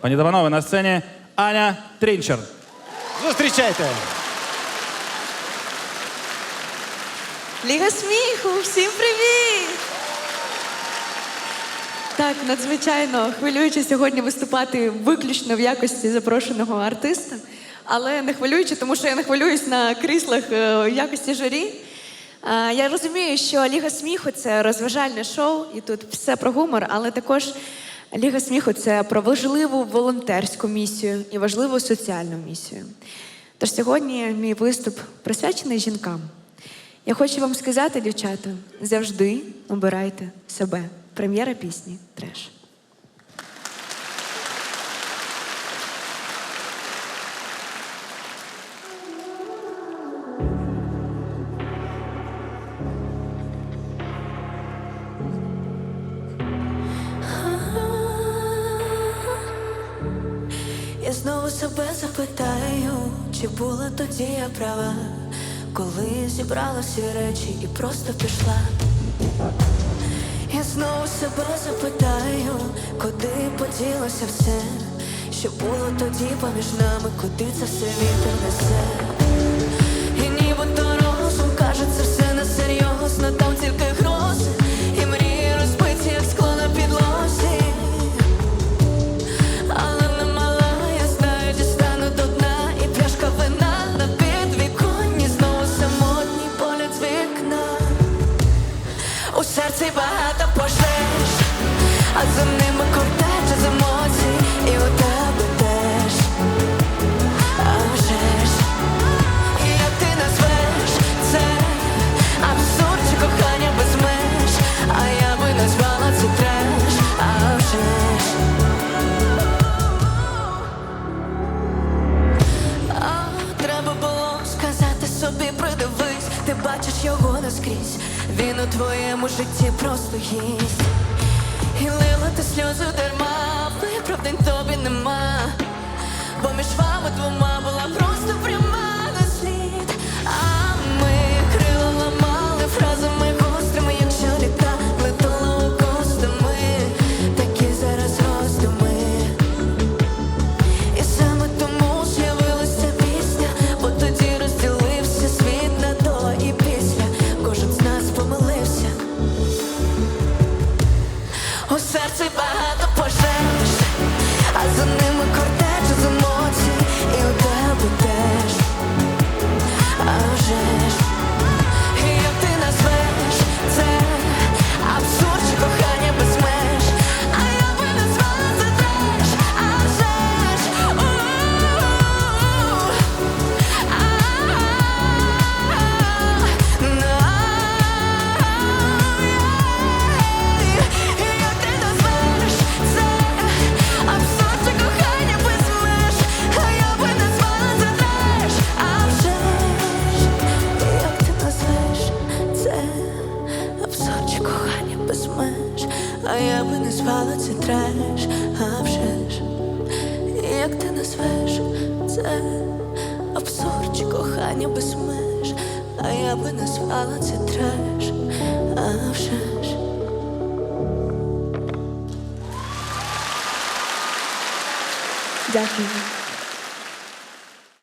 Пані та панове, на сцені Аня Трінчер. Зустрічайте! Ліга сміху, всім привіт! Так, надзвичайно хвилююче сьогодні виступати виключно в якості запрошеного артиста, але не хвилююче, тому що я не хвилююсь на кріслах е, в якості журі. Я розумію, що Ліга сміху це розважальне шоу, і тут все про гумор, але також Ліга сміху це про важливу волонтерську місію і важливу соціальну місію. Тож сьогодні мій виступ присвячений жінкам. Я хочу вам сказати, дівчата, завжди обирайте себе. Прем'єра пісні Треш. Себе запитаю, чи була тоді я права, коли зібрала всі речі і просто пішла. Я знову себе запитаю, куди поділося все, що було тоді поміж нами, куди це все вітер несе. У багато пожеж А за ними кортеж з емоцій І у бачиш його наскрізь. Він у твоєму житті просто гість. І лила ти сльози дарма, виправдань тобі нема. Би назвала це треш, а вже ж, як ти назвеш це абсурд чи кохання без меж, а я би назвала це треш, а вже ж. Дякую.